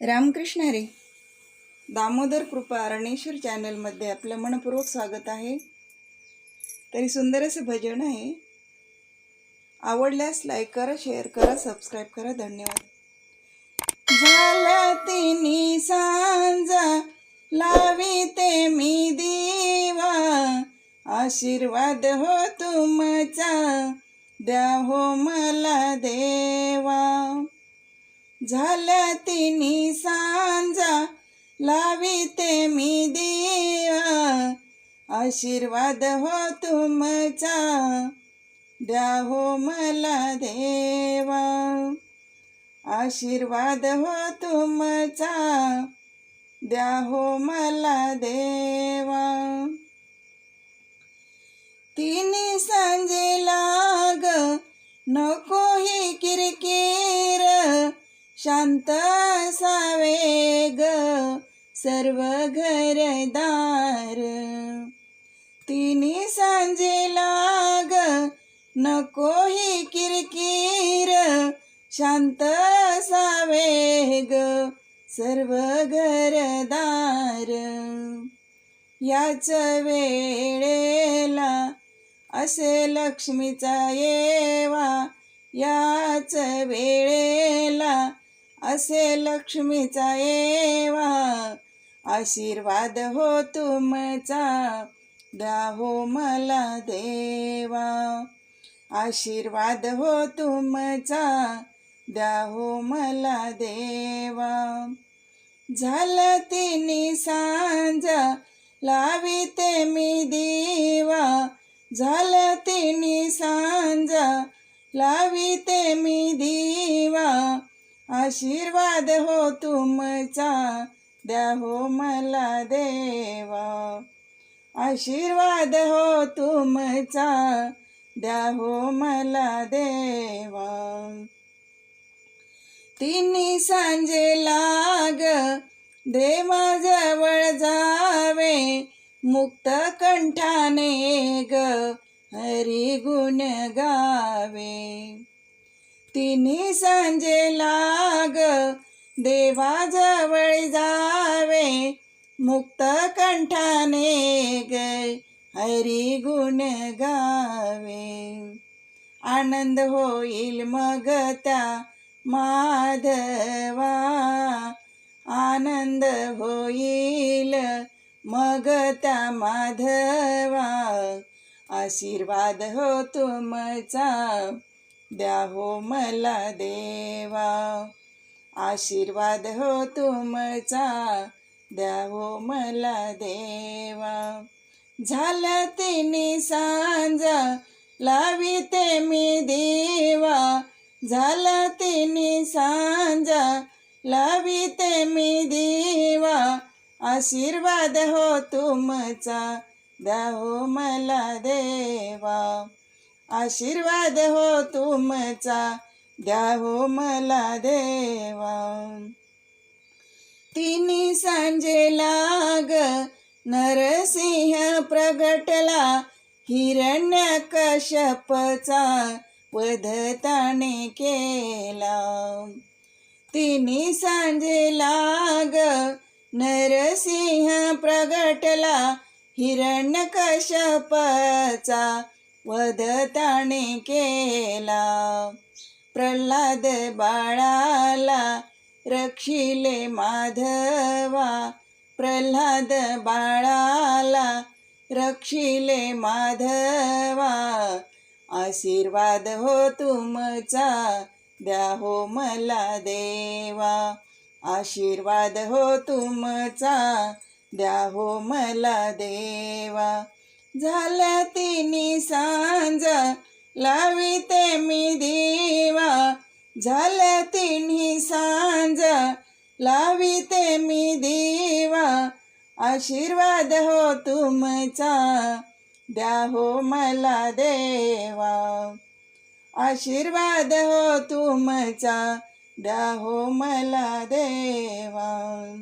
रामकृष्ण हरे. दामोदर कृपा अरणेश्वर चॅनलमध्ये आपलं मनपूर्वक स्वागत आहे. तरी सुंदर असं भजन आहे. आवडल्यास लाईक करा शेअर करा सबस्क्राईब करा. धन्यवाद. झाला तिनी सांजा लावी ते मी दिवा. आशीर्वाद हो तुमचा द्या हो मला देवा. झालं तिने सांजा लाविते मी दिवा. आशीर्वाद हो तुमचा द्या हो मला देवा. आशीर्वाद हो तुमचा द्या हो मला देवा. तिने सांजे लाग नको ही किरकिर. शांत असावे ग सर्व घरदार तिन्ही सांजे लाग नको ही किरकिर. शांत असावे ग सर्व घरदार याच वेळेला असे लक्ष्मीचा येवा. याच वेळेला असे लक्ष्मीचा येवा. आशीर्वाद हो तुमचा. द्या हो मला देवा. आशीर्वाद हो तुमचा. द्या हो मला देवा. झालं तिने सांज लाविते मी दिवा. झालं तिने सांज लाविते मी दिवा. आशीर्वाद हो तुमचा द्या हो मला देवा. आशीर्वाद हो तुमचा द्या हो मला देवा. तिन्ही सांजे लाग देवाजवळ जावे मुक्त कंठाने ग हरी गुण गावे. तिन्ही सांजे लाग देवाजवळ जावे मुक्त कंठाने ग हरी गुण गावे. आनंद होईल मग त्या माधवा आनंद होईल मग त्या माधवा. आशीर्वाद हो तुमचा द्या हो मला देवा. आशीर्वाद हो तुमचा. द्या हो मला देवा. झालं तिने सांज लाविते मी देवा. झालं तिने सांज लाविते मी देवा. आशीर्वाद हो तुमचा. द्या हो मला देवा. आशीर्वाद हो तुमचा द्या हो मला देवा. तिन्ही सांजे लाग नरसिंह प्रगटला हिरण्य कशपचा वधताने केला. तिन्ही सांजे लाग नरसिंह प्रगटला हिरण्य कशपचा वधताने केला. प्रल्हाद बाळाला रक्षिले माधवा. प्रल्हाद बाळाला रक्षिले माधवा. आशीर्वाद हो तुमचा द्या हो मला देवा. आशीर्वाद हो तुमचा द्या हो मला देवा. झाल्या तिनी सांज लाविते मी दिवा. झाल्या तिन्ही सांज लाविते मी दिवा. आशीर्वाद हो तुमचा द्या हो मला देवा. आशीर्वाद हो तुमचा द्या हो मला देवा.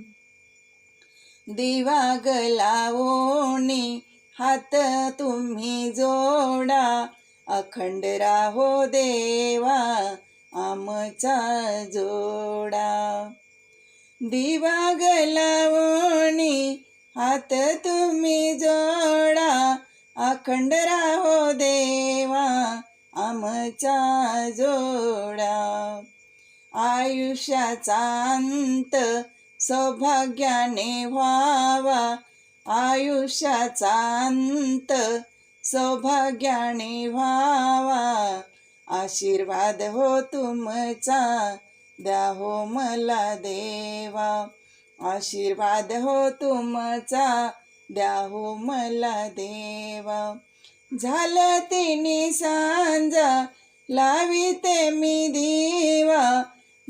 दिवा गलावोनी हात तुम्ही जोडा अखंड राहो देवा आमचा जोडा. दिवा गलावणी हात तुम्ही जोडा अखंड राहो देवा आमचा जोडा. आयुष्याचा अंत सौभाग्याने व्हावा आयुष्याचा अंत सौभाग्याने व्हावा. आशीर्वाद हो तुमचा द्या हो मला देवा. आशीर्वाद हो तुमचा द्या हो मला देवा. झालं तिने सांजा लाविते मी दिवा.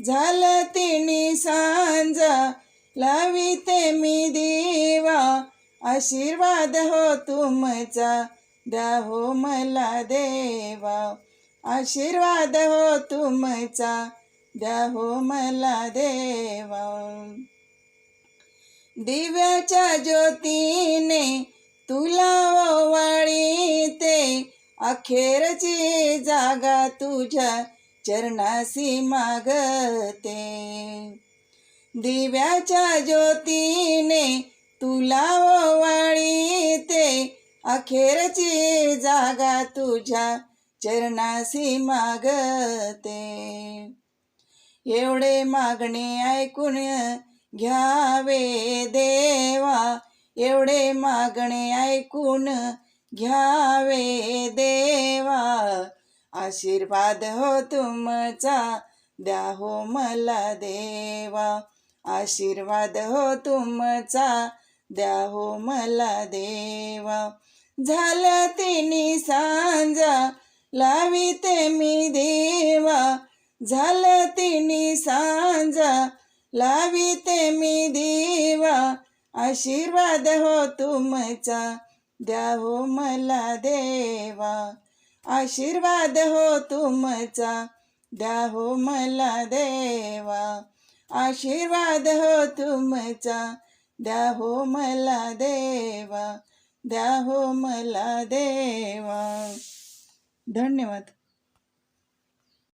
झालं तिने सांजा लाविते मी दिवा. आशीर्वाद हो तुमचा द्या हो मला देवा. आशीर्वाद हो तुमचा द्या हो मला देवा. दिव्याच्या ज्योतीने तुला ओवाळीते अखेरची जागा तुझ्या चरणासी मागते. दिव्याच्या ज्योतीने तुला ओवाळीते अखेरची जागा तुझ्या चरणासी मागते. एवढे मागणे ऐकून घ्यावे देवा एवढे मागणे ऐकून घ्यावे देवा. आशीर्वाद हो तुमचा द्या हो मला देवा. आशीर्वाद हो तुमचा द्या हो मला देवा. झालं तिनी सांजा लाविते मी देवा. झालं तिनी सांजा लाविते मी देवा. आशीर्वाद हो तुमचा द्या हो मला देवा. आशीर्वाद हो तुमचा द्या हो मला देवा. आशीर्वाद हो तुमचा द्या हो मला देवा द्या हो मला देवा. धन्यवाद.